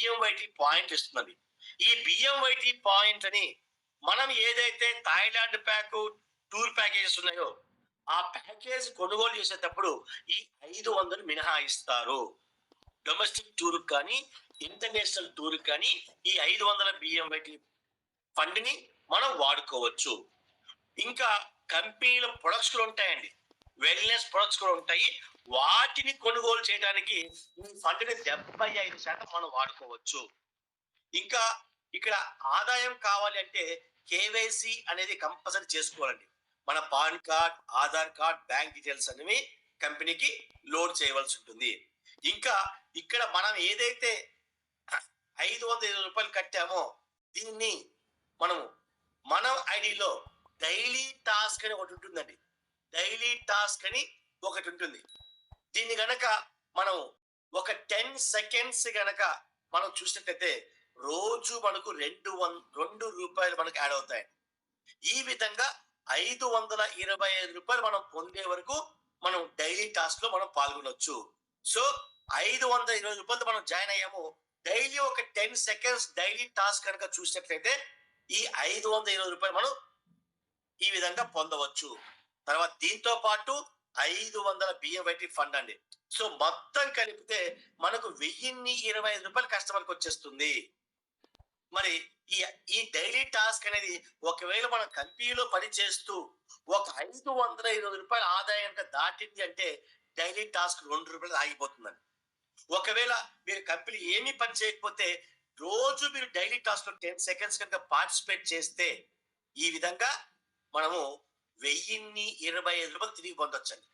బిఎంవైటి point ఇస్తున్నది. ఈ బిఎంవైటి point అని మనం ఏదైతే థాయిలాండ్ ప్యాక్ టూర్ ప్యాకేజెస్ ఉన్నాయో ఆ ప్యాకేజ్ కొనుగోలు చేసేటప్పుడు ఈ ఐదు వందలు మినహాయిస్తారు. డొమెస్టిక్ టూర్ కానీ ఇంటర్నేషనల్ టూర్ కానీ ఈ ఐదు వందల బిఎంవైటి ఫండ్ని మనం వాడుకోవచ్చు. ఇంకా కంపెనీల ప్రొడక్ట్స్ కూడా ఉంటాయండి. వెల్నెస్ ప్రొడక్ట్స్ కూడా ఉంటాయి. వాటిని కొనుగోలు చేయడానికి ఈ ఫండ్ని డెబ్బై ఐదు శాతం మనం వాడుకోవచ్చు. ఇంకా ఇక్కడ ఆదాయం కావాలి అంటే కేవైసీ అనేది కంపల్సరీ చేసుకోవాలండి. మన PAN card Aadhaar card bank details అనేవి కంపెనీకి లోడ్ చేయవలసి ఉంటుంది. ఇంకా ఇక్కడ మనం ఏదైతే ఐదు వందల ఇరవై రూపాయలు కట్టామో దీన్ని మనము మనం ఐడిలో డైలీ టాస్క్ అని ఒకటి ఉంటుందండి. డైలీ టాస్క్ అని ఒకటి ఉంటుంది. దీన్ని గనక మనం ఒక టెన్ సెకండ్స్ గనక మనం చూసినట్టయితే రోజు మనకు రెండు వన్ రెండు రూపాయలు మనకు యాడ్ అవుతాయి. ఈ విధంగా ఐదు వందల ఇరవై ఐదు రూపాయలు మనం పొందే వరకు మనం డైలీ టాస్క్లో మనం పాల్గొనవచ్చు సో ఐదు వందల ఇరవై రూపాయలు మనం జాయిన్ అయ్యాము. డైలీ ఒక టెన్ సెకండ్స్ డైలీ టాస్క్ కనుక చూసినట్లయితే ఈ ఐదు వందల ఇరవై రూపాయలు మనం ఈ విధంగా పొందవచ్చు. తర్వాత దీంతో పాటు ఐదు వందల బియ్యం ఫండ్ అండి. సో మొత్తం కలిపితే మనకు వెయ్యిన్ని ఇరవై ఐదు రూపాయలు కస్టమర్కి వచ్చేస్తుంది. మరి ఈ ఈ డైలీ టాస్క్ అనేది ఒకవేళ మనం కంపెనీలో పని చేస్తూ ఒక ఐదు వందల ఇరవై రూపాయల ఆదాయం దాటింది అంటే డైలీ టాస్క్ రెండు రూపాయలు ఆగిపోతుందండి. ఒకవేళ మీరు కంపెనీ ఏమీ పని చేయకపోతే రోజు మీరు డైలీ టాస్క్లో టెన్ సెకండ్స్ కనుక పార్టిసిపేట్ చేస్తే ఈ విధంగా మనము వెయ్యిన్ని ఇరవై ఐదు రూపాయలు తిరిగి పొందొచ్చండి.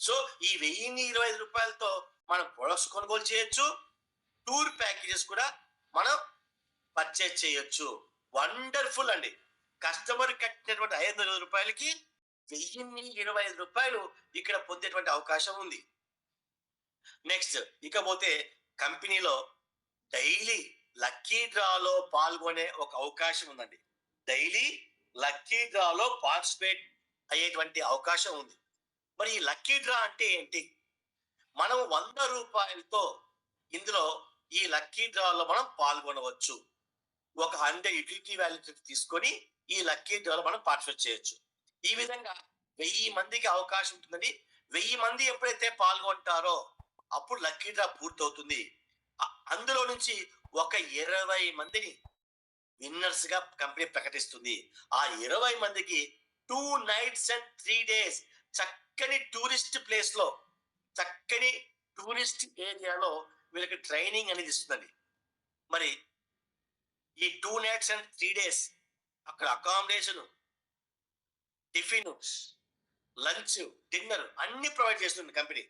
సో ఈ వెయ్యిన్ని ఇరవై ఐదు రూపాయలతో మనం ప్రొడక్ట్స్ కొనుగోలు చేయొచ్చు. టూర్ ప్యాకేజెస్ కూడా మనం పర్చేజ్ చేయొచ్చు. వండర్ఫుల్ అండి. కస్టమర్ కట్టినటువంటి ఐదు వందల రూపాయలకి వెయ్యిన్ని ఇరవై ఐదు రూపాయలు ఇక్కడ పొందేటువంటి అవకాశం ఉంది. నెక్స్ట్ ఇకపోతే కంపెనీలో డైలీ లక్కీ డ్రాలో పాల్గొనే ఒక అవకాశం ఉందండి. డైలీ లక్కీ డ్రాలో పార్టిసిపేట్ అయ్యేటువంటి అవకాశం ఉంది. మరి ఈ లక్కీ డ్రా అంటే ఏంటి? మనం వంద రూపాయలతో ఇందులో ఈ లక్కీ డ్రాలో మనం పాల్గొనవచ్చు. ఒక హండ్రెడ్ యూటిలిటీ వాల్యూ తీసుకొని ఈ లక్కీ డ్రాలో మనం పార్టిసిపేట్ చేయొచ్చు. ఈ విధంగా వెయ్యి మందికి అవకాశం ఉంటుందని వెయ్యి మంది ఎప్పుడైతే పాల్గొంటారో అప్పుడు లక్కీ డ్రా పూర్తవుతుంది. అందులో నుంచి ఒక ఇరవై మందిని విన్నర్స్గా కంపెనీ ప్రకటిస్తుంది. ఆ ఇరవై మందికి two nights and three days చక్కని టూరిస్ట్ ప్లేస్లో చక్కని టూరిస్ట్ ఏరియాలో వీళ్ళకి ట్రైనింగ్ అనేది ఇస్తుందండి మరి ఈ two nights and three days అక్కడ అకామిడేషన్ టిఫిన్ లంచ్ డిన్నర్ అన్ని ప్రొవైడ్ చేస్తుంది కంపెనీ.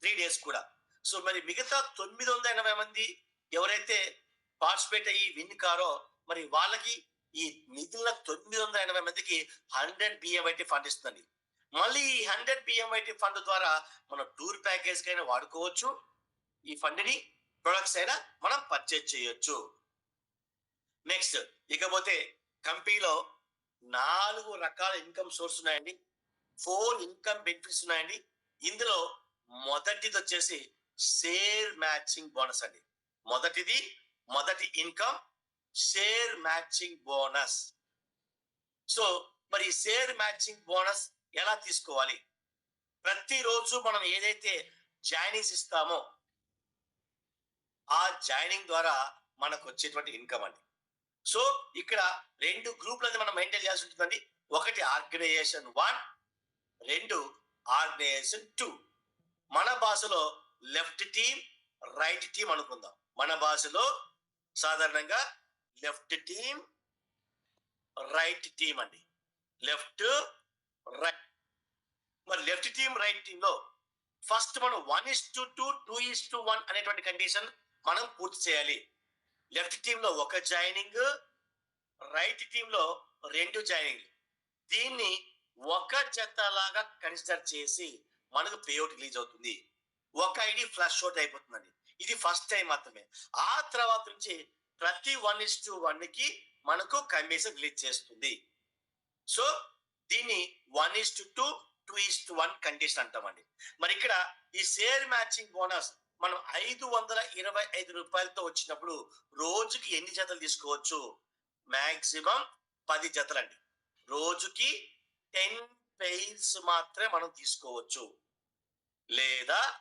త్రీ డేస్ కూడా. సో మరి మిగతా తొమ్మిది వందల ఎనభై మంది ఎవరైతే పార్టిసిపేట్ అయ్యి విన్ కారో మరి వాళ్ళకి ఈ మిగిలిన తొమ్మిది వందల ఎనభై మందికి హండ్రెడ్ బిఎంఐటి ఫండ్ ఇస్తుంది మళ్ళీ ఈ హండ్రెడ్ బిఎంఐటి ఫండ్ ద్వారా మనం టూర్ ప్యాకేజ్ కైనా వాడుకోవచ్చు. ఈ ఫండ్ని ప్రొడక్ట్స్ అయినా మనం పర్చేజ్ చేయొచ్చు. నెక్స్ట్ ఇకపోతే కంపెనీలో నాలుగు రకాల ఇన్కమ్ సోర్స్ ఉన్నాయండి. ఫోర్ ఇన్కమ్ బెనిఫిట్స్ ఉన్నాయండి. ఇందులో మొదటిది వచ్చేసి షేర్ మ్యాచింగ్ బోనస్ అండి. మొదటిది మొదటి income share matching bonus so మరి షేర్ మ్యాచింగ్ బోనస్ ఎలా తీసుకోవాలి? ప్రతిరోజు మనం ఏదైతే జాయినింగ్స్ ఇస్తామో ఆ జాయినింగ్ ద్వారా మనకు వచ్చేటువంటి ఇన్కమ్ అండి. సో ఇక్కడ రెండు గ్రూప్లను మనం మెయింటైన్ చేయాల్సి ఉంటుందండి. ఒకటి ఆర్గనైజేషన్ వన్ రెండు ఆర్గనైజేషన్ టూ. మన భాషలో లెఫ్ట్ టీం రైట్ టీం అనుకుందాం. మన భాషలో సాధారణంగా లెఫ్ట్ టీమ్ రైట్ టీమ్ అండి. Left right. మరి లెఫ్ట్ టీమ్ రైట్ టీమ్లో ఫస్ట్ మనం one is to two two is to one అనేటువంటి కండిషన్ మనం పూర్తి చేయాలి. లెఫ్ట్ టీమ్లో ఒక జాయినింగ్ రైట్ టీమ్లో రెండు జాయినింగ్ దీన్ని ఒక జతలాగా కన్సిడర్ చేసి మనకు పేఅవుట్ రిలీజ్ అవుతుంది. ఒక ఐడి ఫ్లష్ అవుట్ అయిపోతుందండి. ఇది ఫస్ట్ టైం మాత్రమే. ఆ తర్వాత నుంచి ప్రతి వన్ ఇస్ టు వన్కి మనకు కమిషన్ రిలీజ్ చేస్తుంది. సో దీన్ని one is to two two is to one condition అంటామండి. మరి ఇక్కడ ఈ షేర్ మ్యాచింగ్ బోనస్ మనం ఐదు వందల ఇరవై ఐదు రూపాయలతో వచ్చినప్పుడు రోజుకి ఎన్ని జతలు తీసుకోవచ్చు? మాక్సిమం పది జతలండి. రోజుకి టెన్ పెయిర్స్ మాత్రమే మనం తీసుకోవచ్చు. లేదా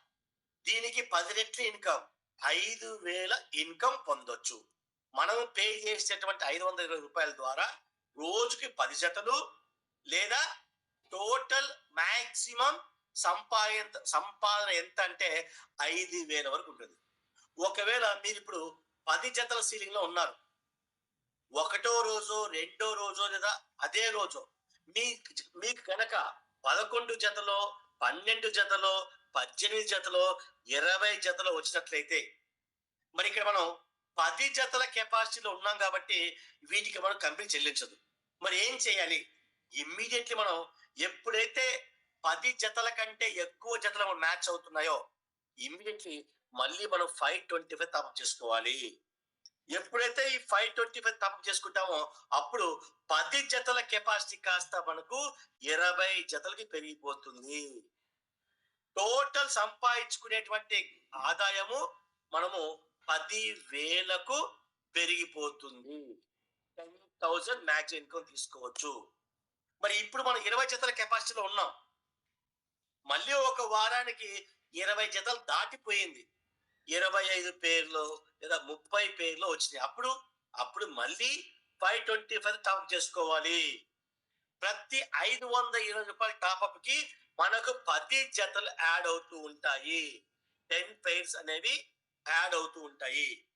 దీనికి పది రెట్ల ఇన్కమ్ ఐదు వేల ఇన్కమ్ పొందొచ్చు. మనం పే చేసేటువంటి ఐదు వందల ఇరవై రూపాయల ద్వారా రోజుకి పది జతలు లేదా టోటల్ మాక్సిమం సంపాదన సంపాదన ఎంత అంటే ఐదు వేల వరకు ఉంటుంది. ఒకవేళ మీరు ఇప్పుడు పది జతల సీలింగ్లో ఉన్నారు. ఒకటో రోజు రెండో రోజు లేదా అదే రోజు మీ మీకు కనుక పదకొండు జతలో పన్నెండు జతలో పద్దెనిమిది జతలో ఇరవై జతలో వచ్చినట్లయితే మరి ఇక్కడ మనం పది జతల కెపాసిటీలో ఉన్నాం కాబట్టి వీటికి మనం కంపెనీ చెల్లించదు. మరి ఏం చేయాలి? ఇమ్మీడియట్లీ మనం ఎప్పుడైతే పది జతల కంటే ఎక్కువ జతలు మ్యాచ్ అవుతున్నాయో ఇమ్మీడియట్లీ మళ్ళీ మనం ఫైవ్ ట్వంటీ ఫైవ్ తప్పు చేసుకోవాలి. ఎప్పుడైతే ఈ ఫైవ్ ట్వంటీ ఫైవ్ తప్పు చేసుకుంటామో అప్పుడు పది జతల కెపాసిటీ కాస్త మనకు ఇరవై జతలకి పెరిగిపోతుంది. టోటల్ సంపాదించుకునేటువంటి ఆదాయము మనము పది వేలకు పెరిగిపోతుంది. టెన్ థౌజండ్ మ్యాక్స్ ఇన్కమ్ తీసుకోవచ్చు. మరి ఇప్పుడు మనం ఇరవై జతల కెపాసిటీలో ఉన్నాం. మళ్ళీ ఒక వారానికి ఇరవై జతలు దాటిపోయింది. ఇరవై ఐదు పేర్లు లేదా ముప్పై పేర్లు వచ్చినాయి. అప్పుడు అప్పుడు మళ్ళీ ఫైవ్ ట్వంటీ ఫైవ్ టాప్ చేసుకోవాలి. ప్రతి ఐదు వంద ఇరవై రూపాయల టాప్అప్కి మనకు పది జతలు యాడ్ అవుతూ ఉంటాయి. టెన్ పేర్స్ అనేవి యాడ్ అవుతూ ఉంటాయి.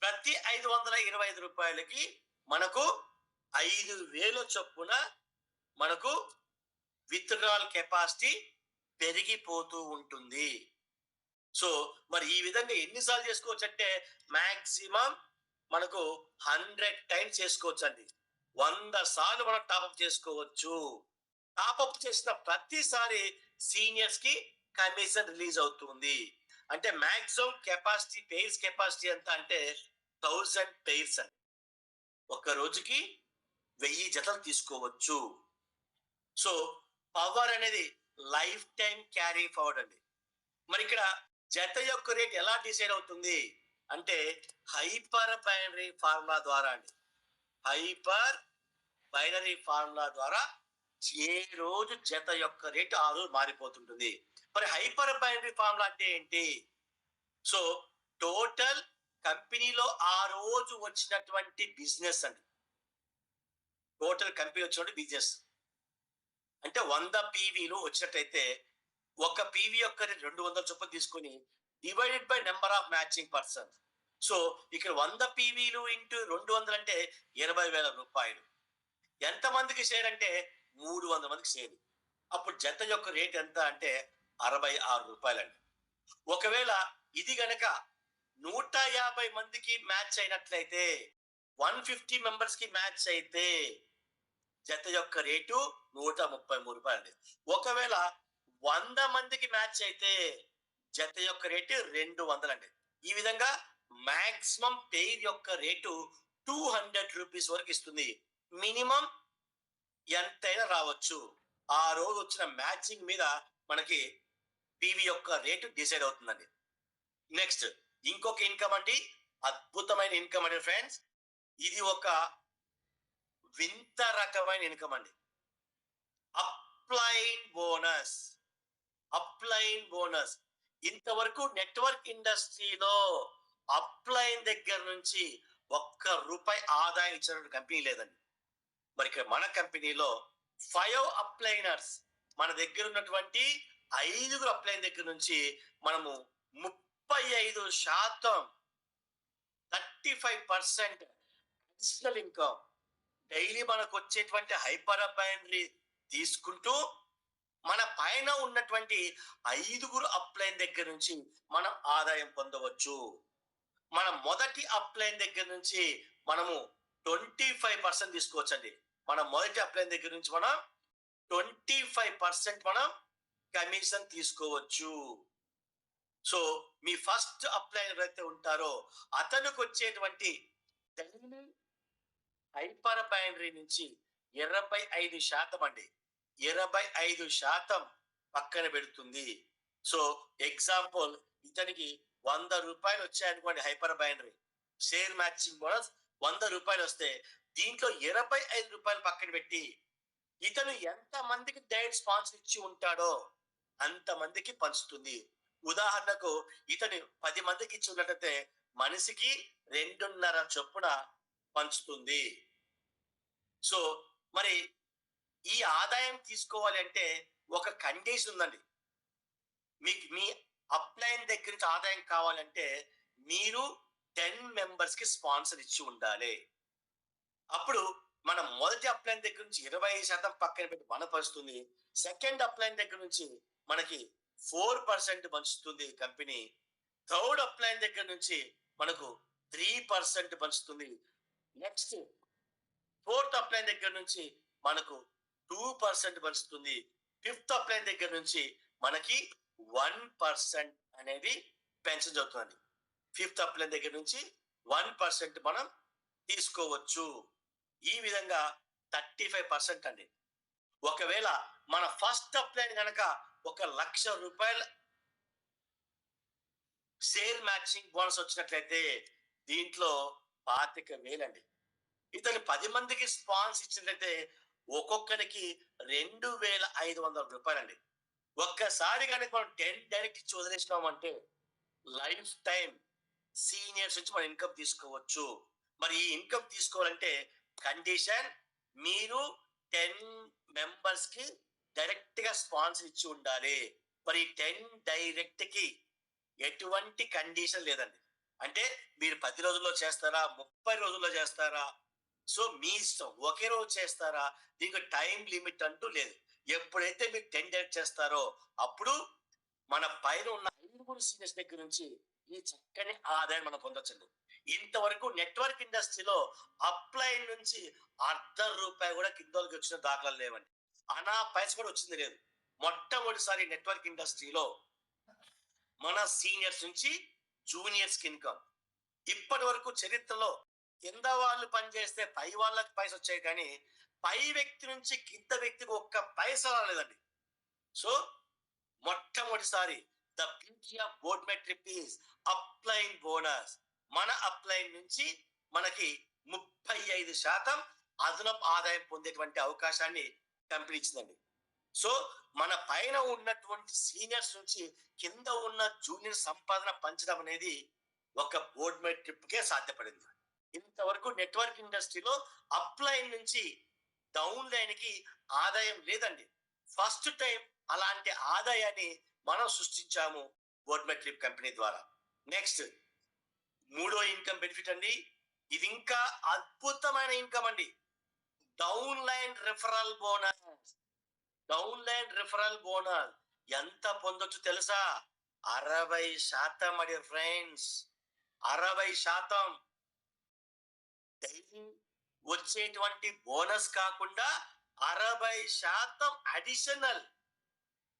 ప్రతి ఐదు వందల ఇరవై ఐదు రూపాయలకి మనకు ఐదు వేల చొప్పున మనకు విత్డ్రాల్ కెపాసిటీ పెరిగిపోతూ ఉంటుంది. సో మరి ఈ విధంగా ఎన్నిసార్లు చేసుకోవచ్చు అంటే మాక్సిమం మనకు హండ్రెడ్ టైమ్స్ చేసుకోవచ్చు అండి వంద సార్లు మనం టాప్అప్ చేసుకోవచ్చు. టాప్అప్ చేసిన ప్రతిసారి సీనియర్స్కి కమిషన్ రిలీజ్ అవుతుంది. అంటే మాక్సిమం కెపాసిటీ పెయిర్స్ కెపాసిటీ ఎంత అంటే థౌజండ్ పెయిర్స్ అని ఒక రోజుకి వెయ్యి జతలు తీసుకోవచ్చు. సో పవర్ అనేది లైఫ్ టైం క్యారీ ఫార్వర్డ్ అండి. మరి ఇక్కడ జత యొక్క రేట్ ఎలా డిసైడ్ అవుతుంది? అంటే హైపర్ బైనరీ ఫార్ములా ద్వారా అండి. హైపర్ బైనరీ ఫార్ములా ద్వారా ఏ రోజు జత యొక్క రేటు ఆ రోజు మారిపోతుంటుంది? మరి హైపర్ బైనరీ ఫార్ములా అంటే ఏంటి? సో టోటల్ కంపెనీలో ఆ రోజు వచ్చినటువంటి బిజినెస్ అండి. టోటల్ కంపెనీ వచ్చినటువంటి బిజినెస్. అంటే వంద పీవీలు వచ్చినట్టయితే ఒక పీవీ యొక్క రెండు వందల చొప్పున తీసుకొని divided by number of matching person. So ఇక్కడ వంద పీవీలు ఇంటూ రెండు వందలు అంటే ఇరవై వేల రూపాయలు. ఎంత మందికి షేర్ అంటే మూడు వందల మందికి షేర్. అప్పుడు జత యొక్క రేట్ ఎంత అంటే అరవై ఆరు రూపాయలండి. ఒకవేళ ఇది గనక నూట యాభై మందికి మ్యాచ్ అయినట్లయితే వన్ ఫిఫ్టీ మెంబర్స్కి మ్యాచ్ అయితే జత యొక్క రేటు నూట ముప్పై మూడు రూపాయలు ఒకవేళ వంద మందికి మ్యాచ్ అయితే జత యొక్క రేటు రెండు వందలండి. ఈ విధంగా మాక్సిమం పెయిర్ యొక్క రేటు టూ హండ్రెడ్ రూపీస్ వరకు ఇస్తుంది. మినిమం ఎంతైనా రావచ్చు. ఆ రోజు వచ్చిన మ్యాచింగ్ మీద మనకి పీవీ యొక్క రేటు డిసైడ్ అవుతుందండి. నెక్స్ట్ ఇంకొక ఇన్కమ్ అండి. అద్భుతమైన ఇన్కమ్ అండి ఫ్రెండ్స్ ఇది ఒక వింత రకమైన ఇన్కమ్ అండి. అప్లైన్ బోనస్ అప్లైన్ బోనస్ ఇంతవరకు నెట్వర్క్ ఇండస్ట్రీలో అప్లైన్ దగ్గర నుంచి ఒక్క రూపాయి ఆదాయం ఇచ్చిన కంపెనీ లేదండి. మరి ఇక్కడ మన కంపెనీలో ఫైవ్ అప్లైనర్స్ మన దగ్గర ఉన్నటువంటి ఐదుగురు అప్లైన్ దగ్గర నుంచి మనము ముప్పై ఐదు శాతం thirty five percent additional income daily మనకు వచ్చేటువంటి హైపర్ అపాయినరీ తీసుకుంటూ మన పైన ఉన్నటువంటి ఐదుగురు అప్లైన్ దగ్గర నుంచి మనం ఆదాయం పొందవచ్చు. మన మొదటి అప్లైన్ దగ్గర నుంచి మనము ట్వంటీ ఫైవ్ పర్సెంట్ తీసుకోవచ్చండి. మన మొదటి అప్లైన్ దగ్గర నుంచి మనం ట్వంటీ ఫైవ్ పర్సెంట్ మనం కమిషన్ తీసుకోవచ్చు. సో మీ ఫస్ట్ అప్లైన్ ఎవరైతే ఉంటారో అతనికి వచ్చేటువంటి డైలీ హైపర్ బైనరీ నుంచి ఇరవై ఐదు శాతం అండి. ఇరవై ఐదు శాతం పక్కన పెడుతుంది. సో ఎగ్జాంపుల్ ఇతనికి వంద రూపాయలు వచ్చాయనుకోండి hyper binary share matching bonus వంద రూపాయలు వస్తే దీంట్లో ఇరవై ఐదు రూపాయలు పక్కన పెట్టి ఇతను ఎంత మందికి డైట్ స్పాన్సర్ ఇచ్చి ఉంటాడో అంతమందికి పంచుతుంది. ఉదాహరణకు ఇతని పది మందికి ఇచ్చినట్లయితే మనిషికి రెండున్నర చొప్పున పంచుతుంది. సో మరి ఈ ఆదాయం తీసుకోవాలి అంటే ఒక కండిషన్ ఉందండి. మీకు మీ అప్లైన్ దగ్గర నుంచి ఆదాయం కావాలంటే మీరు టెన్ మెంబర్స్కి స్పాన్సర్ ఇచ్చి ఉండాలి. అప్పుడు మన మొదటి అప్లైన్ దగ్గర నుంచి ఇరవై శాతం పక్కన పెట్టి మన సెకండ్ అప్లైన్ దగ్గర నుంచి మనకి ఫోర్ పర్సెంట్ పంచుతుంది కంపెనీ. థర్డ్ అప్లైన్ దగ్గర నుంచి మనకు త్రీ పర్సెంట్ పంచుతుంది. నెక్స్ట్ ఫోర్త్ అప్లైన్ దగ్గర నుంచి మనకు టూ పర్సెంట్ పంచుతుంది. ఫిఫ్త్ అప్లైన్ దగ్గర నుంచి మనకి వన్ పర్సెంట్ అనేది పెన్షన్ జరుగుతుంది. ఫిఫ్త్ అప్లైన్ దగ్గర నుంచి వన్ పర్సెంట్ మనం తీసుకోవచ్చు. ఈ విధంగా థర్టీ ఫైవ్ పర్సెంట్ అండి. ఒకవేళ మన ఫస్ట్ అప్లైన్ కనుక ఒక లక్ష రూపాయల షేర్ మ్యాచింగ్ బోనస్ వచ్చినట్లయితే దీంట్లో పాతిక వేలండి. ఇతను పది మందికి స్పాన్స్ ఇచ్చినట్లయితే ఒక్కొక్కరికి రెండు వేల ఐదు వందల రూపాయలండి. ఒక్కసారి కనుక మనం టెన్ డైరెక్ట్ ఇచ్చి వదిలేసినామంటే లైఫ్ టైం సీనియర్స్ నుంచి మనం ఇన్కమ్ తీసుకోవచ్చు. మరి ఈ ఇన్కమ్ తీసుకోవాలంటే కండిషన్ మీరు టెన్ మెంబర్స్కి డైరెక్ట్గా స్పాన్సర్ ఇచ్చి ఉండాలి. మరి టెన్ డైరెక్ట్కి ఎటువంటి కండిషన్ లేదండి. అంటే మీరు పది రోజుల్లో చేస్తారా ముప్పై రోజుల్లో చేస్తారా? సో మీ ఇష్టం. ఒకే రోజు చేస్తారా? దీనికి టైం లిమిట్ అంటూ లేదు. ఎప్పుడైతే మీరు టెన్ డైరెక్ట్ చేస్తారో అప్పుడు మన పైన ఉన్న ఐదుగురు సీనియర్స్ దగ్గర నుంచి ఈ చక్కని ఆదాయం మనం పొందొచ్చండి. ఇంతవరకు నెట్వర్క్ ఇండస్ట్రీలో అప్లైన్ నుంచి అర్ధ రూపాయి కూడా కిందకి వచ్చిన దాఖలాలు లేవండి. అనా పైస కూడా వచ్చింది లేదు. మొట్టమొదటిసారి నెట్వర్క్ ఇండస్ట్రీలో మన సీనియర్స్ నుంచి జూనియర్స్కి ఇన్కమ్ ఇప్పటి వరకు చరిత్రలో కింద వాళ్ళు పనిచేస్తే పై వాళ్ళకి పైస వచ్చాయి కానీ పై వ్యక్తి నుంచి కింద వ్యక్తికి ఒక్క పైస రాలేదండి. సో మొట్టమొదటిసారి the beauty of board metric is upline bonus మన అప్లైన్ నుంచి మనకి ముప్పై ఐదు శాతం అదనపు ఆదాయం పొందేటువంటి అవకాశాన్ని కంపెనీ ఇచ్చిందండి సో మన పైన ఉన్నటువంటి సీనియర్స్ నుంచి కింద ఉన్న జూనియర్ సంపాదన పంచడం అనేది ఒక బోర్డ్ మీద ట్రిప్కే సాధ్యపడింది. ఇంతవరకు నెట్వర్క్ ఇండస్ట్రీలో అప్లైన్ నుంచి డౌన్ లైన్కి ఆదాయం లేదండి. ఫస్ట్ టైం అలాంటి ఆదాయాన్ని మనం సృష్టించాము బోర్డ్ ట్రిప్ కంపెనీ ద్వారా. నెక్స్ట్ మూడో ఇన్కమ్ బెనిఫిట్ అండి. ఇది ఇంకా అద్భుతమైన ఇన్కమ్ అండి. Down line referral bonus. Down line referral bonus. ఎంత పొందొచ్చు తెలుసా? అరవై శాతం అడి ఫ్రెండ్స్. అరవై శాతం. డైలీ వచ్చేటువంటి బోనస్ కాకుండా అరవై శాతం అడిషనల్.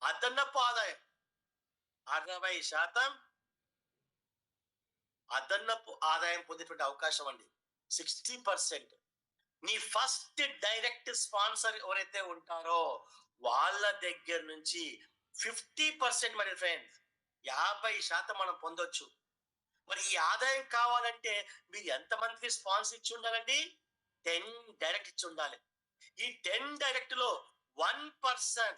అదనపు ఆదాయం. అరవై శాతం అదనపు ఆదాయం పొందేటువంటి అవకాశం అండి. Sixty percent. నీ ఫస్ట్ డైరెక్ట్ స్పాన్సర్ ఎవరైతే ఉంటారో వాళ్ళ దగ్గర నుంచి ఫిఫ్టీ పర్సెంట్ మరి ఫ్రెండ్స్ యాభై శాతం మనం పొందొచ్చు. మరి ఈ ఆదాయం కావాలంటే మీరు ఎంతమందికి స్పాన్సర్ ఇచ్చి ఉండాలండి? టెన్ డైరెక్ట్ ఇచ్చి ఉండాలి. ఈ ten డైరెక్ట్లో one person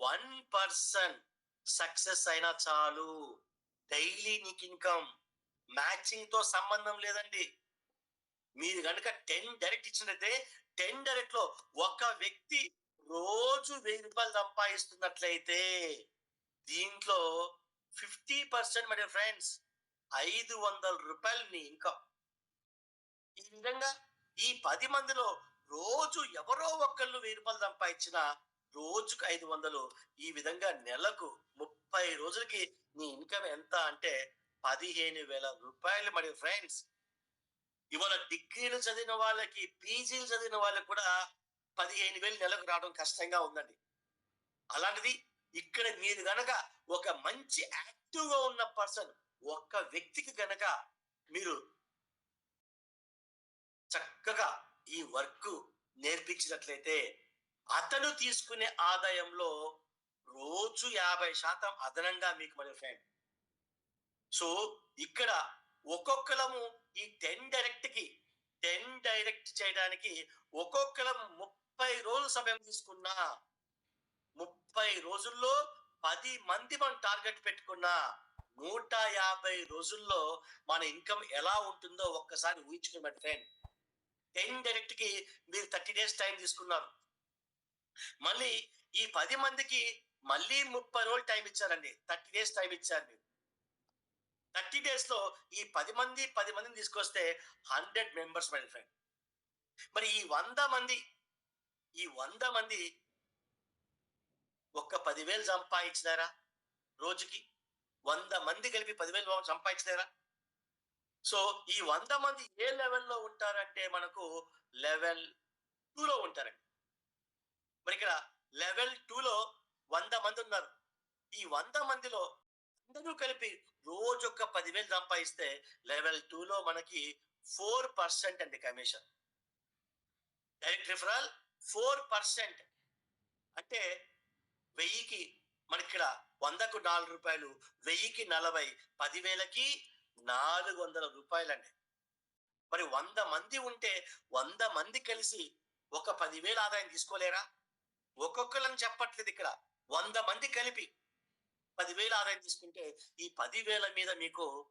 one person success అయినా చాలు. డైలీ నీకు ఇన్కమ్ మ్యాచింగ్తో సంబంధం లేదండి. మీరు కనుక టెన్ డైరెక్ట్ ఇచ్చినట్లయితే టెన్ డైరెక్ట్లో ఒక వ్యక్తి రోజు వెయ్యి రూపాయలు సంపాదిస్తున్నట్లయితే దీంట్లో ఫిఫ్టీ పర్సెంట్ మరి ఫ్రెండ్స్ ఐదు వందల రూపాయలు నీ ఇన్కమ్ ఈ విధంగా ఈ పది మందిలో రోజు ఎవరో ఒకళ్ళు వెయ్యి రూపాయలు సంపాదించిన రోజుకు ఐదు వందలు ఈ విధంగా నెలకు ముప్పై రోజులకి నీ ఇన్కమ్ ఎంత అంటే పదిహేను వేల రూపాయలు మరి ఫ్రెండ్స్ ఇవాళ డిగ్రీలు చదివిన వాళ్ళకి పీజీలు చదివిన వాళ్ళకి కూడా పదిహేను వేలు నెలకు రావడం కష్టంగా ఉందండి. అలాంటిది ఇక్కడ మీరు గనక ఒక మంచి యాక్టివ్గా ఉన్న పర్సన్ ఒక్క వ్యక్తికి గనక మీరు చక్కగా ఈ వర్క్ నేర్పించినట్లయితే అతను తీసుకునే ఆదాయంలో రోజు యాభై శాతం అదనంగా మీకు మరి ఫ్రెండ్. సో ఇక్కడ ఒక్కొక్కలము ఈ టెన్ డైరెక్ట్కి టెన్ డైరెక్ట్ చేయడానికి ఒక్కొక్కరు ముప్పై రోజులు సమయం తీసుకున్నా ముప్పై రోజుల్లో పది మంది మనం టార్గెట్ పెట్టుకున్నా నూట యాభై రోజుల్లో మన ఇన్కమ్ ఎలా ఉంటుందో ఒక్కసారి ఊహించుకోమని ఫ్రెండ్. టెన్ డైరెక్ట్కి మీరు థర్టీ డేస్ టైం తీసుకున్నారు. మళ్ళీ ఈ పది మందికి మళ్ళీ ముప్పై రోజులు టైం ఇచ్చారండి. థర్టీ డేస్ టైం ఇచ్చారు మీరు. థర్టీ డేస్లో ఈ పది మంది పది మందిని తీసుకొస్తే హండ్రెడ్ మెంబర్స్ మై ఫ్రెండ్ మరి ఈ వంద మంది ఈ వంద మంది ఒక్క పదివేలు సంపాదించినారా రోజుకి? వంద మంది కలిపి పదివేలు సంపాదించినారా? సో ఈ వంద మంది ఏ లెవెల్లో ఉంటారంటే మనకు లెవెల్ టూలో ఉంటారండి. మరి ఇక్కడ లెవెల్ టూలో వంద మంది ఉన్నారు. ఈ వంద మందిలో అందరూ కలిపి రోజు ఒక పదివేలు సంపాదిస్తే లెవెల్ టూలో మనకి ఫోర్ పర్సెంట్ అండి commission. Direct referral four percent. అంటే వెయ్యికి మనకి ఇక్కడ వందకు నాలుగు రూపాయలు వెయ్యికి నలభై పదివేలకి నాలుగు వందల రూపాయలండి. మరి వంద మంది ఉంటే వంద మంది కలిసి ఒక పదివేల ఆదాయం తీసుకోలేరా? ఒక్కొక్కరిని చెప్పట్లేదు ఇక్కడ. వంద మంది కలిపి పదివేల ఆదాయం తీసుకుంటే ఈ పదివేల మీద మీకు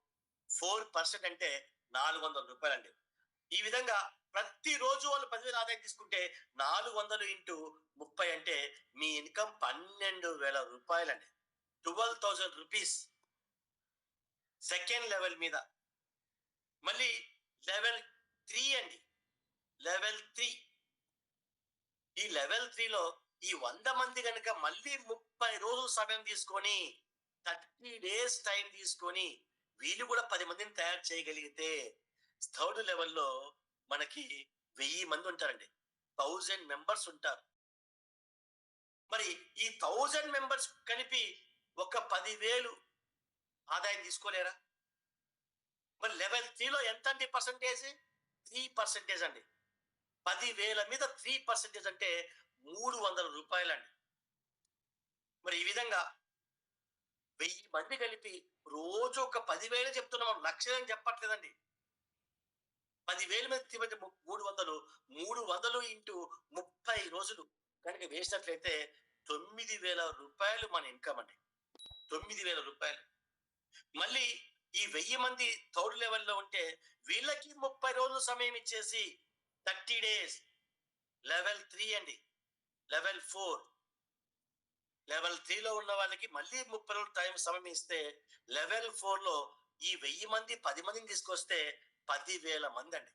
ఫోర్ పర్సెంట్ అంటే నాలుగు వందల రూపాయలండి. ఈ విధంగా ప్రతి రోజు వాళ్ళు పదివేల ఆదాయం తీసుకుంటే నాలుగు వందలు ఇంటూ ముప్పై అంటే మీ ఇన్కమ్ పన్నెండు వేల రూపాయలండి. Twelve thousand rupees second level మీద. మళ్ళీ లెవెల్ త్రీ అండి. Level three. ఈ లెవెల్ త్రీలో ఈ వంద మంది కనుక మళ్ళీ ముప్పై రోజులు సమయం తీసుకొని థర్టీ డేస్ టైం తీసుకొని వీళ్ళు కూడా పది మందిని తయారు చేయగలిగితే థర్డ్ లెవెల్లో మనకి వెయ్యి మంది ఉంటారండి. థౌజండ్ మెంబర్స్ ఉంటారు. మరి ఈ థౌజండ్ మెంబర్స్ కలిపి ఒక పదివేలు ఆదాయం తీసుకోలేరా? మరి లెవెల్ త్రీలో ఎంత అండి పర్సంటేజ్ త్రీ పర్సెంటేజ్ అండి. పదివేల మీద త్రీ పర్సెంటేజ్ అంటే మూడు వందల రూపాయలండి. మరి ఈ విధంగా వెయ్యి మంది కలిపి రోజు ఒక పదివేలు చెప్తున్నాం. లక్షలని చెప్పట్లేదండి. పదివేలు మీద తీమంటే మూడు వందలు మూడు వందలు ఇంటూ ముప్పై రోజులు కనుక వేసినట్లయితే తొమ్మిది వేల రూపాయలు మన ఇన్కమ్ అండి. తొమ్మిది వేల రూపాయలు. మళ్ళీ ఈ వెయ్యి మంది థర్డ్ లెవెల్లో ఉంటే వీళ్ళకి ముప్పై రోజులు సమయం ఇచ్చేసి థర్టీ డేస్ లెవెల్ త్రీ అండి. Level four. లెవెల్ త్రీలో ఉన్న వాళ్ళకి మళ్ళీ ముప్పై రోజులు టైం సమయం ఇస్తే లెవెల్ ఫోర్లో ఈ వెయ్యి మంది పది మందిని తీసుకొస్తే పదివేల మంది అండి.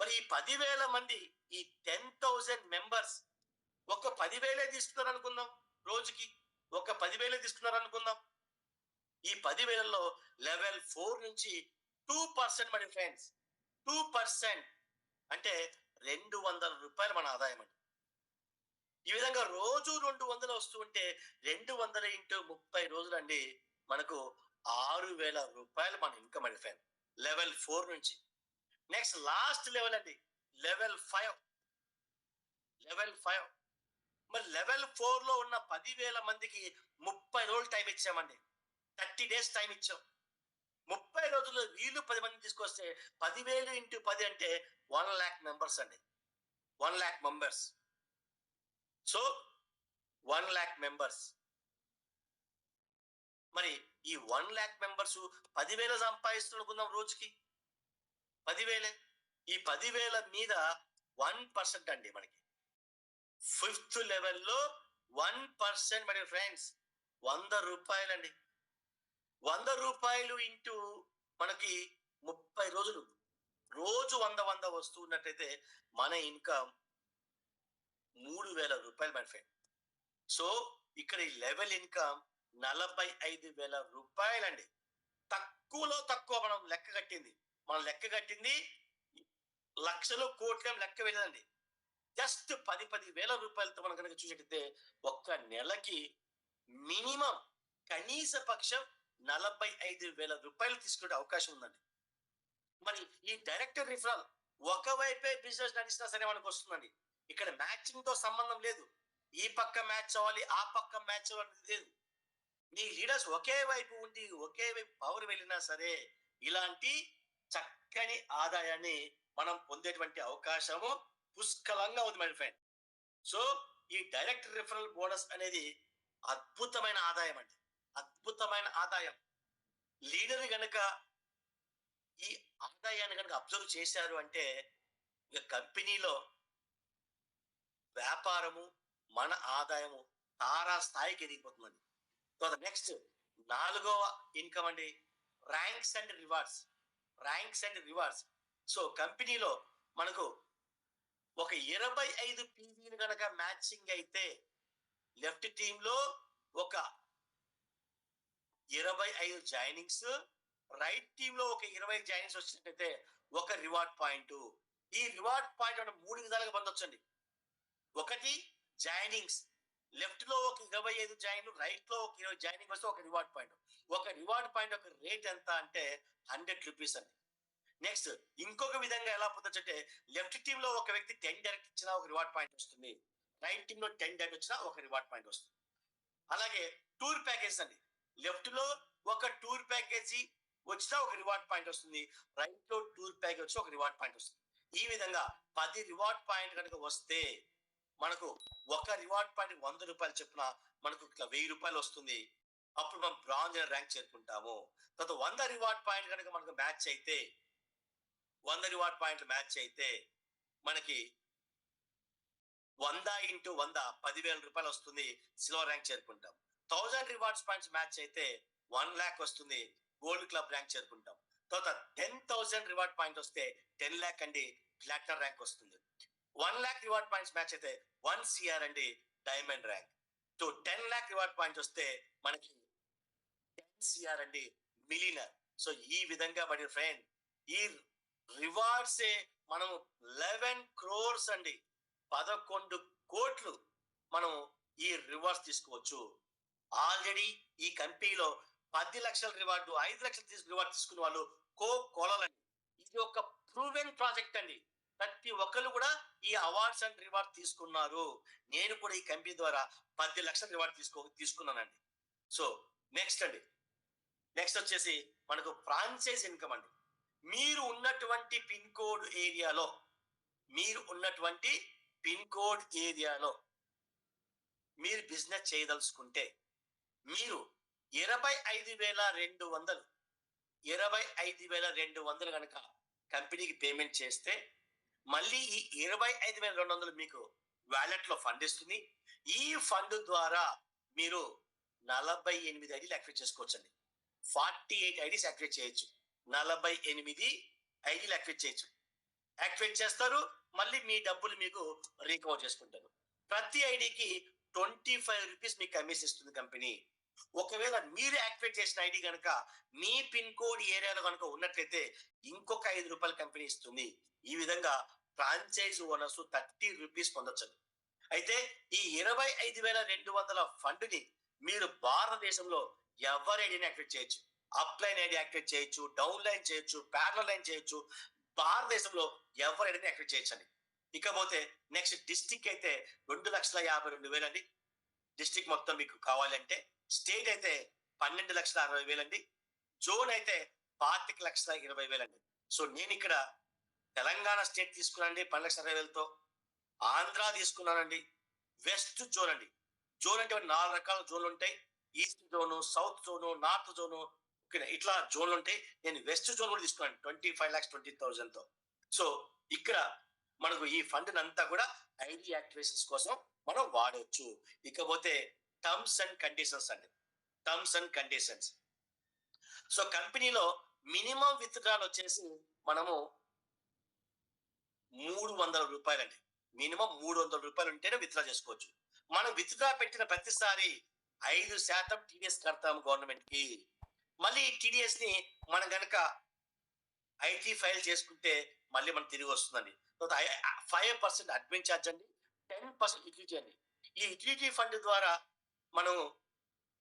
మరి ఈ పదివేల మంది ఈ టెన్ థౌజండ్ మెంబర్స్ ఒక పదివేలే తీసుకున్నారు అనుకుందాం రోజుకి. ఒక పదివేలే తీసుకున్నారు అనుకుందాం. ఈ పదివేలలో లెవెల్ ఫోర్ నుంచి టూ పర్సెంట్ మరి ఫ్రెండ్స్ టూ పర్సెంట్ అంటే రెండు వందల రూపాయలు మన ఆదాయం అండి. ఈ విధంగా రోజు రెండు వందలు వస్తూ ఉంటే రెండు వందల ఇంటూ ముప్పై రోజులు అండి మనకు ఆరు వేల రూపాయలు మన ఇన్కమ్ అండి లెవెల్ ఫోర్ నుంచి. నెక్స్ట్ లాస్ట్ లెవెల్ అండి. Level five. Level five. మరి లెవెల్ ఫోర్లో ఉన్న పదివేల మందికి ముప్పై రోజులు టైం ఇచ్చామండి. థర్టీ డేస్ టైం ఇచ్చాం. ముప్పై రోజుల్లో వీళ్ళు పది మంది తీసుకొస్తే పదివేలు ఇంటూ పది అంటే వన్ ల్యాక్ మెంబర్స్ అండి. One lakh members. So one lakh members మరి ఈ వన్ ల్యాక్ మెంబర్స్ పదివేల సంపాదిస్తునుకుందాం రోజుకి? పదివేలే. ఈ పదివేల మీద వన్ పర్సెంట్ అండి మనకి. ఫిఫ్త్ లెవెల్లో వన్ పర్సెంట్ మరి ఫ్రెండ్స్ వంద రూపాయలండి. వంద రూపాయలు ఇంటూ మనకి ముప్పై రోజులు. రోజు వంద వంద వస్తున్నట్టయితే మన ఇన్కమ్ మూడు వేల రూపాయలు మై ఫ్రెండ్ సో ఇక్కడ ఈ లెవెల్ ఇన్కమ్ నలభై ఐదు వేల రూపాయలండి. తక్కువలో తక్కువ మనం లెక్క కట్టింది. మనం లెక్క కట్టింది లక్షలు కోట్ల లెక్క వెళ్ళదండి. జస్ట్ పది పది వేల రూపాయలతో మనం కనుక చూసేటైతే ఒక్క నెలకి మినిమం కనీస పక్షం నలభై ఐదు వేల రూపాయలు తీసుకునే అవకాశం ఉందండి. మరి ఈ డైరెక్టర్ రిఫరల్ ఒకవైపే బిజినెస్ నడిచినా సరే మనకు వస్తుందండి. ఇక్కడ మ్యాచింగ్తో సంబంధం లేదు. ఈ పక్క మ్యాచ్ అవ్వాలి ఆ పక్క మ్యాచ్ అవ్వాలి లేదు. మీ లీడర్స్ ఒకే వైపు ఉండి ఒకే వైపు పవర్ వెళ్ళినా సరే ఇలాంటి చక్కని ఆదాయాన్ని మనం పొందేటువంటి అవకాశము పుష్కలంగా ఉంది మై ఫ్రెండ్ సో ఈ డైరెక్ట్ రిఫరల్ బోనస్ అనేది అద్భుతమైన ఆదాయం అండి. అద్భుతమైన ఆదాయం. లీడర్ గనక ఈ ఆదాయాన్ని కనుక అబ్జర్వ్ చేశారు అంటే ఇక కంపెనీలో వ్యాపారము మన ఆదాయము తారా స్థాయికి ఎదిగిపోతుందండి. తర్వాత నెక్స్ట్ నాలుగవ ఇన్కమ్ అండి ranks and rewards. Ranks and rewards. So కంపెనీలో మనకు ఒక ఇరవై ఐదు పీవీలు కనుక మ్యాచింగ్ అయితే లెఫ్ట్ టీమ్లో ఒక ఇరవై ఐదు జాయినింగ్స్ రైట్ టీమ్లో ఒక ఇరవై జాయినింగ్స్ వచ్చినట్టయితే ఒక రివార్డ్ పాయింట్. ఈ రివార్డ్ పాయింట్ మూడు విధాలుగా పొందొచ్చండి. ఒకటి జాయినింగ్స్. లెఫ్ట్లో ఒక ఇరవై ఐదు జాయిన్ రైట్లో ఒక ఇరవై జాయినింగ్ వస్తే ఒక రివార్డ్ పాయింట్. ఒక రివార్డ్ పాయింట్ ఒక రేట్ ఎంత అంటే హండ్రెడ్ రూపీస్ అండి. నెక్స్ట్ ఇంకొక విధంగా ఎలా పొందొచ్చు అంటే లెఫ్ట్ టీమ్లో ఒక వ్యక్తి టెన్ డైరెక్ట్ ఇచ్చినా ఒక రివార్డ్ పాయింట్ వస్తుంది. రైట్ టీమ్లో టెన్ డైరెక్ట్ వచ్చినా ఒక రివార్డ్ పాయింట్ వస్తుంది. అలాగే టూర్ ప్యాకేజ్ అండి. లెఫ్ట్లో ఒక టూర్ ప్యాకేజీ వచ్చినా ఒక రివార్డ్ పాయింట్ వస్తుంది. రైట్లో టూర్ ప్యాకేజ్ వచ్చి ఒక రివార్డ్ పాయింట్ వస్తుంది. ఈ విధంగా పది రివార్డ్ పాయింట్ కనుక వస్తే మనకు ఒక రివార్డ్ పాయింట్ వంద రూపాయలు చెప్పిన మనకు ఇట్లా వెయ్యి రూపాయలు వస్తుంది. అప్పుడు మనం బ్రాంజ్ ర్యాంక్ చేరుకుంటాము. తర్వాత వంద రివార్డ్ పాయింట్ కనుక మనకు మ్యాచ్ అయితే వంద రివార్డ్ పాయింట్లు మ్యాచ్ అయితే మనకి వంద ఇంటూ వంద పదివేల రూపాయలు వస్తుంది. సిల్వర్ ర్యాంక్ చేరుకుంటాం. థౌజండ్ రివార్డ్స్ పాయింట్స్ మ్యాచ్ అయితే వన్ ల్యాక్ వస్తుంది. గోల్డ్ క్లబ్ ర్యాంక్ చేరుకుంటాం. తర్వాత టెన్ థౌసండ్ రివార్డ్ పాయింట్ వస్తే టెన్ ల్యాక్ అండి. ప్లాటినం ర్యాంక్ వస్తుంది. One lakh reward points match అయితే వన్ సిఆర్ అండి diamond rank so ten lakh reward points వస్తే మనకి టెన్ సిఆర్ అండి మిలినర్ సో ఈ విధంగా మరి ఫ్రెండ్ ఈ రివార్డ్స్ మనం లెవెన్ క్రోర్స్ అండి. పదకొండు కోట్లు మనం ఈ రివార్డ్స్ తీసుకోవచ్చు. ఆల్రెడీ ఈ కంపెనీలో పది లక్షల రివార్డు ఐదు లక్షలు తీసుకు రివార్డ్ తీసుకున్న వాళ్ళు కో కొలలండి. ఇది ఒక ప్రూవెన్ ప్రాజెక్ట్ అండి. ప్రతి ఒక్కరు కూడా ఈ అవార్డ్స్ అండ్ రివార్డ్ తీసుకున్నారు. నేను కూడా ఈ కంపెనీ ద్వారా పది లక్షల రివార్డ్ తీసుకో తీసుకున్నానండి. సో నెక్స్ట్ అండి. నెక్స్ట్ వచ్చేసి మనకు ఫ్రాంచైజ్ ఇన్కమ్ అండి. మీరు ఉన్నటువంటి పిన్ కోడ్ ఏరియాలో మీరు ఉన్నటువంటి పిన్ కోడ్ ఏరియాలో మీరు బిజినెస్ చేయదలుచుకుంటే మీరు ఇరవై ఐదు వేల రెండు వందలు ఇరవై ఐదు వేల రెండు వందలు కనుక కంపెనీకి పేమెంట్ చేస్తే మళ్ళీ ఈ ఇరవై ఐదు వేల రెండు వందలు మీకు వ్యాలెట్లో ఫండ్ ఇస్తుంది. ఈ ఫండ్ ద్వారా మీరు నలభై ఎనిమిది ఐడీలు యాక్టివేట్ చేసుకోవచ్చండి. ఫార్టీ ఎయిట్ ఐడీస్ యాక్టివేట్ చేయొచ్చు. నలభై ఎనిమిది ఐడీలు యాక్టివేట్ చేయొచ్చు. యాక్టివేట్ చేస్తారు. మళ్ళీ మీ డబ్బులు మీకు రీకవర్ చేసుకుంటారు. ప్రతి ఐడికి ట్వంటీ ఫైవ్ రూపీస్ మీకు కమిషన్ ఇస్తుంది కంపెనీ ఒకవేళ మీరు యాక్టివేట్ చేసిన ఐడి కనుక మీ పిన్ కోడ్ ఏరియాలో కనుక ఉన్నట్లయితే ఇంకొక ఐదు రూపాయలు కంపెనీ ఇస్తుంది. ఈ విధంగా ఫ్రాంచైజ్ ఓనర్స్ థర్టీ రూపీస్ పొందొచ్చు అయితే ఈ ఇరవై ఐదు వేల రెండు వందల ఫండ్ని మీరు భారతదేశంలో ఎవరైనా యాక్టివేట్ చేయొచ్చు? అప్ లైన్ ఐడి యాక్టివేట్ చేయొచ్చు డౌన్ లైన్ చేయొచ్చు ప్యారల్ లైన్ చేయొచ్చు భారతదేశంలో ఎవరైనా యాక్టివేట్ చేయొచ్చండి. ఇకపోతే నెక్స్ట్ డిస్టిక్ అయితే రెండు లక్షల యాభై రెండు వేలండి. డిస్టిక్ మొత్తం మీకు కావాలంటే స్టేట్ అయితే పన్నెండు లక్షల అరవై వేలండి. జోన్ అయితే పాతిక లక్షల ఇరవై వేలండి. సో నేను ఇక్కడ తెలంగాణ స్టేట్ తీసుకున్నానండి పన్నెండు లక్షల అరవై వేలతో. ఆంధ్ర తీసుకున్నానండి. వెస్ట్ జోన్ అండి. జోన్ అంటే నాలుగు రకాల జోన్లు ఉంటాయి. East zone south zone north zone ఇట్లా జోన్లు ఉంటాయి. నేను వెస్ట్ జోన్ కూడా తీసుకున్నాను ట్వంటీ ఫైవ్ లాక్స్ ట్వంటీ థౌజండ్తో. సో ఇక్కడ మనకు ఈ ఫండ్ అంతా కూడా ఐడి యాక్టివేషన్స్ కోసం మనం వాడవచ్చు ఇకపోతే టర్మ్స్ అండ్ కండిషన్స్ అండి. టర్మ్స్ అండ్ కండిషన్స్ సో కంపెనీలో మినిమం విత్డ్రాల్ వచ్చేసి మనము మూడు వందల రూపాయలు అండి మినిమం మూడు వందల రూపాయలు ఉంటేనే విత్డ్రా చేసుకోవచ్చు. మనం విత్డ్రా పెట్టిన ప్రతిసారి ఐదు శాతం టీడీఎస్ కడతాము గవర్నమెంట్కి మళ్ళీ టీడీఎస్ని మనం గనక ఐటీ ఫైల్ చేసుకుంటే మళ్ళీ మనం తిరిగి వస్తుందండి. ఫైవ్ పర్సెంట్ అడ్మిన్ ఛార్జ్ అండి. టెన్ పర్సెంట్ యూటిలిటీ అండి. ఈ యూటిలిటీ ఫండ్ ద్వారా మనం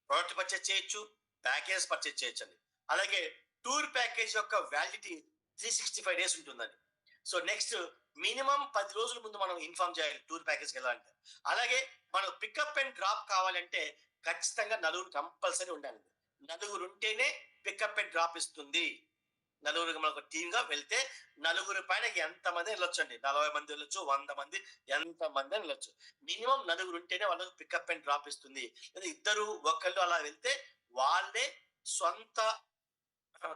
ప్రోడక్ట్ పర్చేజ్ చేయొచ్చు ప్యాకేజ్ పర్చేజ్ చేయొచ్చు అండి అలాగే టూర్ ప్యాకేజ్ యొక్క validity three sixty five days ఉంటుందండి. సో నెక్స్ట్ మినిమం పది రోజుల ముందు మనం ఇన్ఫార్మ్ చేయాలి టూర్ ప్యాకేజ్కి వెళ్ళాలంటే అలాగే మనం పికప్ అండ్ డ్రాప్ కావాలంటే ఖచ్చితంగా నలుగురు కంపల్సరీ ఉండాలి నలుగురు ఉంటేనే పికప్ అండ్ డ్రాప్ ఇస్తుంది. నలుగురు మనకు టీమ్గా వెళ్తే నలుగురు పైన ఎంత మంది వెళ్ళొచ్చు అండి నలభై మంది వెళ్ళొచ్చు వంద మంది ఎంత మంది వెళ్ళొచ్చు మినిమం నలుగురు ఉంటేనే వాళ్ళకు పికప్ అండ్ డ్రాప్ ఇస్తుంది. లేదా ఇద్దరు ఒకళ్ళు అలా వెళ్తే వాళ్ళే సొంత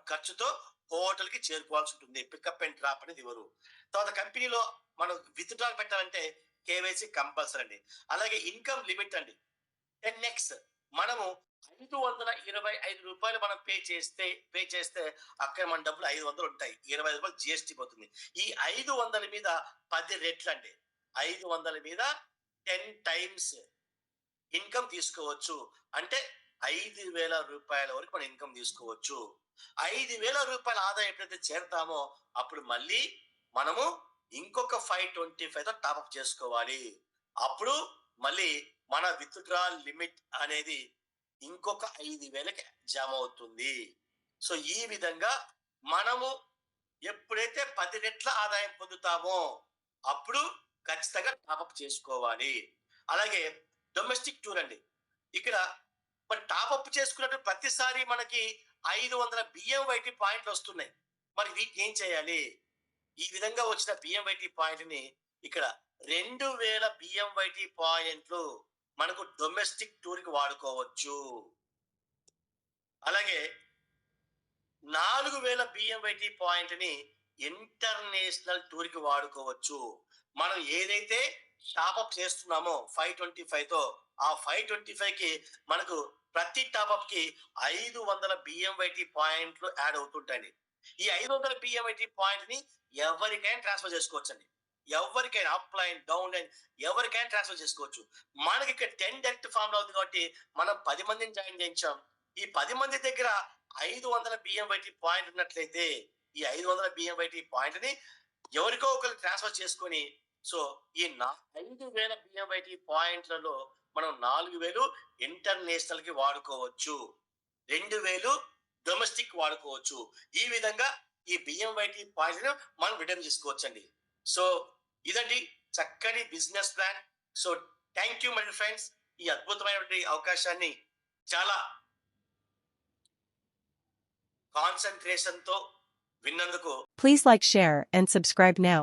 ఖర్చుతో హోటల్కి చేరుకోవాల్సి ఉంటుంది. పికప్ అండ్ డ్రాప్ అనేది ఇవ్వరు. తర్వాత కంపెనీలో మనం విత్డ్రా పెట్టాలంటే కేవైసీ కంపల్సరీ అండి. అలాగే ఇన్కమ్ లిమిట్ అండి. అండ్ నెక్స్ట్ మనము ఐదు వందల ఇరవై ఐదు రూపాయలు మనం పే చేస్తే పే చేస్తే అక్కడ మన డబ్బులు ఐదు వందలు ఉంటాయి. ఇరవై ఐదు రూపాయలు జిఎస్టీ పోతుంది. ఈ ఐదు వందల మీద పది రెట్లు అండి ఐదు వందల మీద టెన్ టైమ్స్ ఇన్కమ్ తీసుకోవచ్చు. అంటే ఐదు వేల రూపాయల వరకు మనం ఇన్కమ్ తీసుకోవచ్చు. ఐదు వేల రూపాయల ఆదాయం ఎప్పుడైతే చేరుతామో అప్పుడు మళ్ళీ మనము ఇంకొక ఫైవ్ ట్వంటీ ఫైవ్తో టాప్అప్ చేసుకోవాలి. అప్పుడు మళ్ళీ మన విత్డ్రా లిమిట్ అనేది ఇంకొక ఐదు వేలకి జమ అవుతుంది సో ఈ విధంగా మనము ఎప్పుడైతే పది రెట్ల ఆదాయం పొందుతామో అప్పుడు ఖచ్చితంగా టాప్అప్ చేసుకోవాలి. అలాగే డొమెస్టిక్ టూర్ అండి. ఇక్కడ మరి టాప్అప్ చేసుకున్నట్టు ప్రతిసారి మనకి ఐదు వందల బియ్యం వైటి పాయింట్లు వస్తున్నాయి. మరి వీటిని ఏం చేయాలి? ఈ విధంగా వచ్చిన బియ్యం వైటి పాయింట్ని ఇక్కడ రెండు వేల బియ్యం వైటి పాయింట్లు మనకు డొమెస్టిక్ టూర్కి వాడుకోవచ్చు. అలాగే నాలుగు వేల బిఎంవైటీ పాయింట్ని పాయింట్ని ఇంటర్నేషనల్ టూర్కి వాడుకోవచ్చు. మనం ఏదైతే టాప్అప్ చేస్తున్నామో ఫైవ్ ట్వంటీ ఫైవ్తో ఆ ఫైవ్ ట్వంటీ ఫైవ్కి మనకు ప్రతి టాప్అప్కి ఐదు వందల బిఎంవైటీ పాయింట్లు యాడ్ అవుతుంటాయి ఈ ఐదు వందల బియ్యం వైటి పాయింట్ని ఎవరికైనా ట్రాన్స్ఫర్ చేసుకోవచ్చండి. ఎవరికైనా అప్ లైన్ డౌన్ లైన్ ఎవరికైనా ట్రాన్స్ఫర్ చేసుకోవచ్చు. మనకి ఇక్కడ టెన్ డైరెక్ట్ ఫామ్లో ఉంది కాబట్టి మనం పది మందిని జాయిన్ చేయించాం. ఈ పది మంది దగ్గర ఐదు వందల బియ్యం పాయింట్ ఉన్నట్లయితే ఈ ఐదు వందల బియ్యం వైటి పాయింట్ని ఎవరికో ఒకరు ట్రాన్స్ఫర్ చేసుకొని సో ఈ నా ఐదు వేల బియ్యం పాయింట్లలో మనం నాలుగు వేలు ఇంటర్నేషనల్కి వాడుకోవచ్చు. రెండు వేలు డొమెస్టిక్ వాడుకోవచ్చు. ఈ విధంగా ఈ బియ్యం వైటి పాయింట్ మనం రిటర్న్ చేసుకోవచ్చండి. సో ఇదండి చక్కని business plan. So thank you my friends. ఈ అద్భుతమైనటువంటి అవకాశాన్ని చాలా కాన్సన్ట్రేషన్తో విన్నందుకు please like share and subscribe now